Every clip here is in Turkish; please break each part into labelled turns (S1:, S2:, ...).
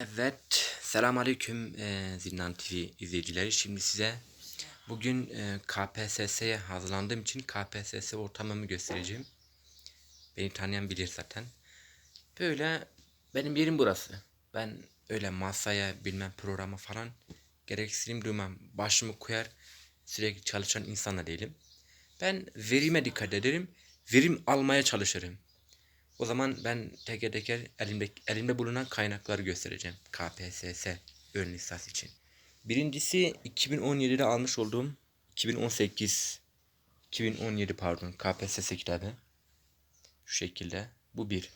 S1: Evet, selamünaleyküm e, Zindan TV izleyicileri. Şimdi size bugün e, KPSS'ye hazırlandığım için KPSS ortamımı göstereceğim. Beni tanıyan bilir zaten. Böyle benim yerim burası. Ben öyle masaya bilmem programa falan gereksinim duymam. Başımı koyar sürekli çalışan insan da değilim. Ben verime dikkat ederim. Verim almaya çalışırım. O zaman ben teker teker elimde, elimde bulunan kaynakları göstereceğim. KPSS ön lisans için. Birincisi 2017'de almış olduğum 2018 2017 pardon KPSS kitabı. Şu şekilde. Bu bir.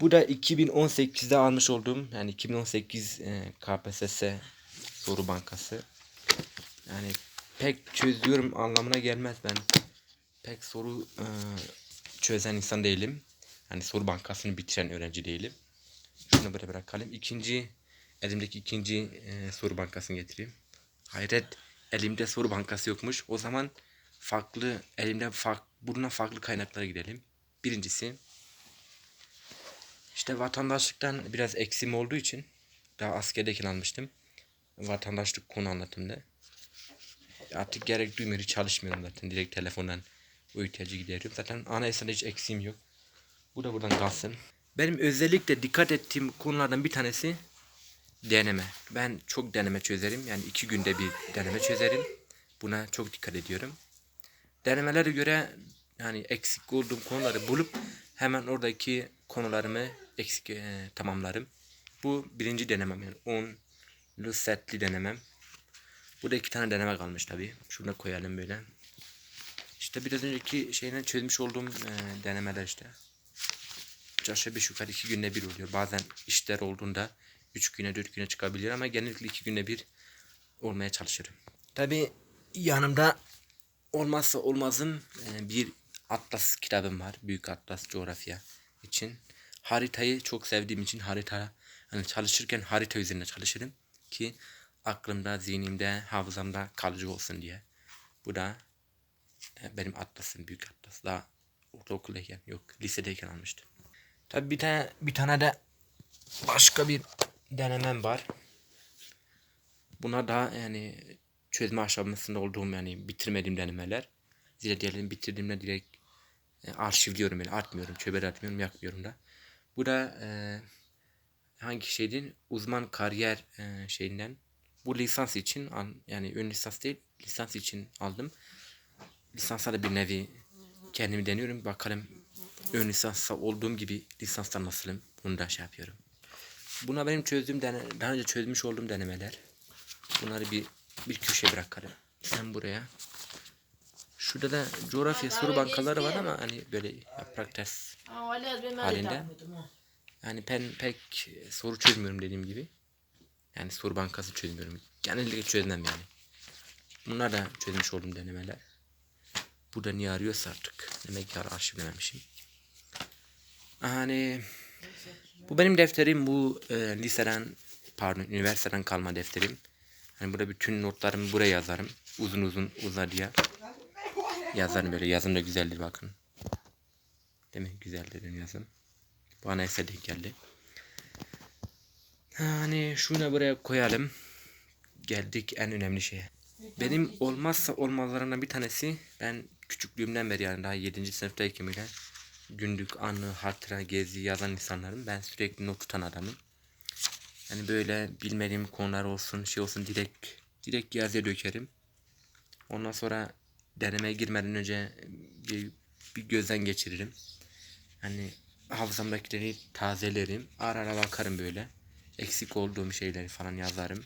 S1: Bu da 2018'de almış olduğum yani 2018 e, KPSS soru bankası. Yani pek çözüyorum anlamına gelmez ben. Pek soru e, çözen insan değilim. Hani soru bankasını bitiren öğrenci değilim. Şunu böyle bırakalım. İkinci elimdeki ikinci e, soru bankasını getireyim. Hayret elimde soru bankası yokmuş. O zaman farklı elimde fark, bulunan farklı kaynaklara gidelim. Birincisi işte vatandaşlıktan biraz eksim olduğu için daha askerdeyken almıştım. Vatandaşlık konu anlatımda. Artık gerek duymuyor, çalışmıyorum zaten. Direkt telefondan o ihtiyacı gideriyorum. Zaten anayasada hiç eksiğim yok. Bu da buradan kalsın. Benim özellikle dikkat ettiğim konulardan bir tanesi deneme. Ben çok deneme çözerim. Yani iki günde bir deneme çözerim. Buna çok dikkat ediyorum. Denemelere göre yani eksik olduğum konuları bulup hemen oradaki konularımı eksik e, tamamlarım. Bu birinci denemem yani 10'lu setli denemem. Burada iki tane deneme kalmış tabi. Şuna koyalım böyle. İşte biraz önceki şeyden çözmüş olduğum e, denemeler işte. Aşağı beş yukarı iki günde bir oluyor. Bazen işler olduğunda üç güne dört güne çıkabilir ama genellikle iki günde bir olmaya çalışırım. Tabi yanımda olmazsa olmazım e, bir atlas kitabım var. Büyük atlas coğrafya için. Haritayı çok sevdiğim için harita hani çalışırken harita üzerinde çalışırım ki aklımda, zihnimde, hafızamda kalıcı olsun diye. Bu da e, benim atlasım, büyük atlas. Daha ortaokuldayken, yok lisedeyken almıştım. Tabi bir tane bir tane de başka bir denemem var. Buna da yani çözme aşamasında olduğum yani bitirmediğim denemeler. Zira diğerlerini bitirdiğimde direkt e, arşivliyorum yani atmıyorum, çöpe atmıyorum, yakmıyorum da. Bu da e, hangi şeyden uzman kariyer e, şeyinden. Bu lisans için yani ön lisans değil lisans için aldım. Lisansa da bir nevi kendimi deniyorum. Bakalım ön lisansa olduğum gibi lisansta nasılım bunu da şey yapıyorum. Buna benim çözdüğüm dene, daha önce çözmüş olduğum denemeler. Bunları bir bir köşeye bırakalım. Sen buraya. Şurada da coğrafya soru bankaları var ama hani böyle yaprak ters Halinde. Yani ben pek soru çözmüyorum dediğim gibi. Yani soru bankası çözmüyorum. Genellikle çözmem yani. Bunlar da çözmüş olduğum denemeler. Bu da niye arıyorsa artık. Demek ki arşivlememişim. Hani bu benim defterim. Bu e, liseden pardon üniversiteden kalma defterim. Hani burada bütün notlarımı buraya yazarım. Uzun uzun uzadıya. Yazarım böyle. Yazım da güzeldir bakın. Değil mi? Güzeldir benim yazım. Bu anayasa denk geldi. Hani şunu buraya koyalım. Geldik en önemli şeye. Benim olmazsa olmazlarından bir tanesi ben küçüklüğümden beri yani daha 7. sınıftayken bile günlük anı, hatıra, gezi yazan insanlarım. Ben sürekli not tutan adamım. Yani böyle bilmediğim konular olsun, şey olsun direkt direkt yazıya dökerim. Ondan sonra denemeye girmeden önce bir, bir gözden geçiririm. Hani hafızamdakileri tazelerim. Ara ara bakarım böyle. Eksik olduğum şeyleri falan yazarım.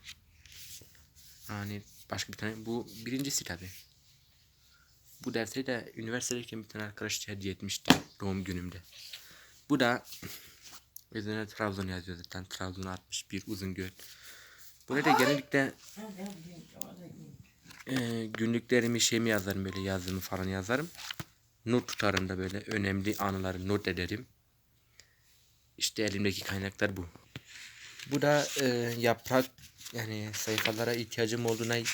S1: Yani başka bir tane bu birincisi tabi. Bu defteri de üniversitedeyken bir tane arkadaş hediye etmişti doğum günümde. Bu da üzerine Trabzon yazıyor zaten. Trabzon atmış bir uzun göl. Burada da genellikle e, günlüklerimi şeyimi yazarım böyle yazdığımı falan yazarım. Not tutarım da böyle önemli anıları not ederim. İşte elimdeki kaynaklar bu. Bu da e, yaprak yani sayfalara ihtiyacım olduğuna e,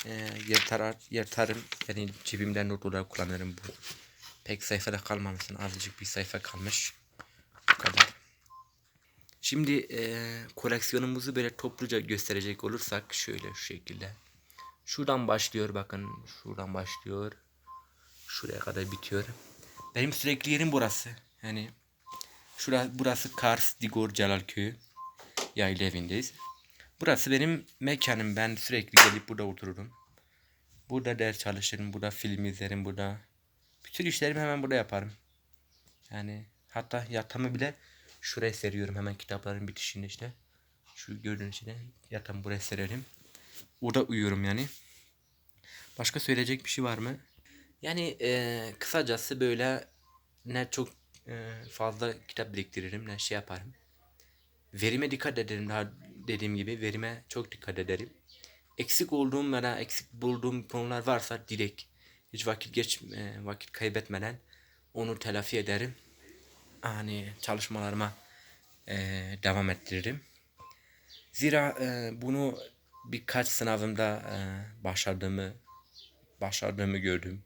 S1: yırtar, yırtarım. Yani cebimden not olarak kullanırım bu. Pek sayfada kalmamışsın. Azıcık bir sayfa kalmış. Bu kadar. Şimdi eee, koleksiyonumuzu böyle topluca gösterecek olursak şöyle şu şekilde. Şuradan başlıyor bakın. Şuradan başlıyor. Şuraya kadar bitiyor. Benim sürekli yerim burası. Yani şura, burası Kars, Digor, Celalköy. Yaylı evindeyiz. Burası benim mekanım. Ben sürekli gelip burada otururum. Burada ders çalışırım. Burada film izlerim. Burada bütün işlerimi hemen burada yaparım. Yani hatta yatağımı bile şuraya seriyorum hemen kitapların bitişinde işte. Şu gördüğünüz işte yatağımı buraya sererim. Orada uyuyorum yani. Başka söyleyecek bir şey var mı? Yani eee, kısacası böyle ne çok eee, fazla kitap biriktiririm ne şey yaparım. Verime dikkat ederim daha dediğim gibi verime çok dikkat ederim. Eksik olduğum ya da eksik bulduğum konular varsa direkt hiç vakit geç eee, vakit kaybetmeden onu telafi ederim. Hani çalışmalarıma eee, devam ettiririm. Zira eee, bunu birkaç sınavımda eee, başardığımı başardığımı gördüm.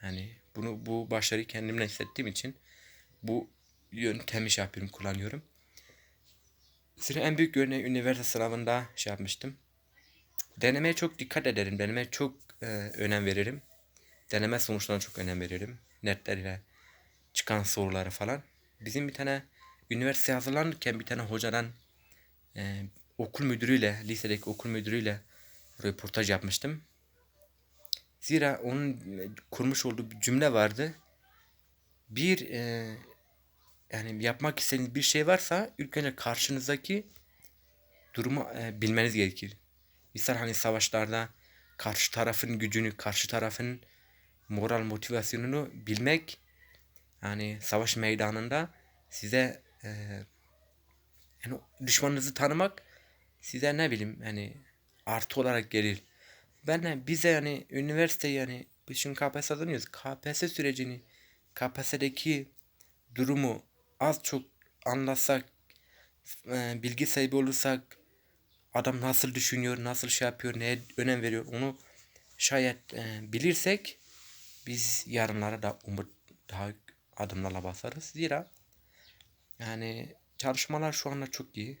S1: Hani bunu bu başarıyı kendimle hissettiğim için bu yöntemi şey yapıyorum, kullanıyorum. Zira en büyük örneği üniversite sınavında şey yapmıştım. Denemeye çok dikkat ederim. Denemeye çok eee, önem veririm. Deneme sonuçlarına çok önem veririm. Netler çıkan soruları falan. Bizim bir tane üniversite hazırlanırken bir tane hocadan eee, okul müdürüyle, lisedeki okul müdürüyle röportaj yapmıştım. Zira onun e, kurmuş olduğu bir cümle vardı. Bir e, yani yapmak istediğiniz bir şey varsa ilk önce karşınızdaki durumu e, bilmeniz gerekir. Misal hani savaşlarda karşı tarafın gücünü, karşı tarafın moral motivasyonunu bilmek yani savaş meydanında size e, yani düşmanınızı tanımak size ne bileyim yani artı olarak gelir. Ben de bize yani üniversite yani biz şimdi KPSS hazırlanıyoruz. KPSS sürecini KPSS'deki durumu az çok anlasak e, bilgi sahibi olursak adam nasıl düşünüyor, nasıl şey yapıyor, neye önem veriyor onu şayet e, bilirsek biz yarınlara da umut daha adımlarla basarız. Zira yani çalışmalar şu anda çok iyi.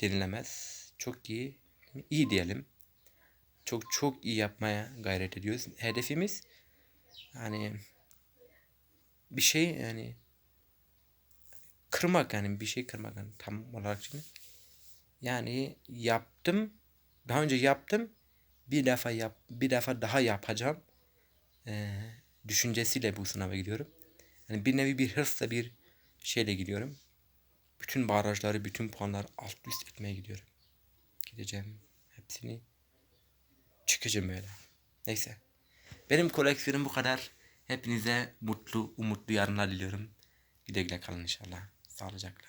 S1: Denilemez. Çok iyi. İyi diyelim çok çok iyi yapmaya gayret ediyoruz. Hedefimiz hani bir şey yani kırmak yani bir şey kırmak yani tam olarak şimdi. Yani yaptım. Daha önce yaptım. Bir defa yap bir defa daha yapacağım. Ee, düşüncesiyle bu sınava gidiyorum. Yani bir nevi bir hırsla bir şeyle gidiyorum. Bütün barajları, bütün puanları alt üst etmeye gidiyorum. Gideceğim hepsini çıkacağım böyle. Neyse. Benim koleksiyonum bu kadar. Hepinize mutlu, umutlu yarınlar diliyorum. Güle güle kalın inşallah. Sağlıcakla.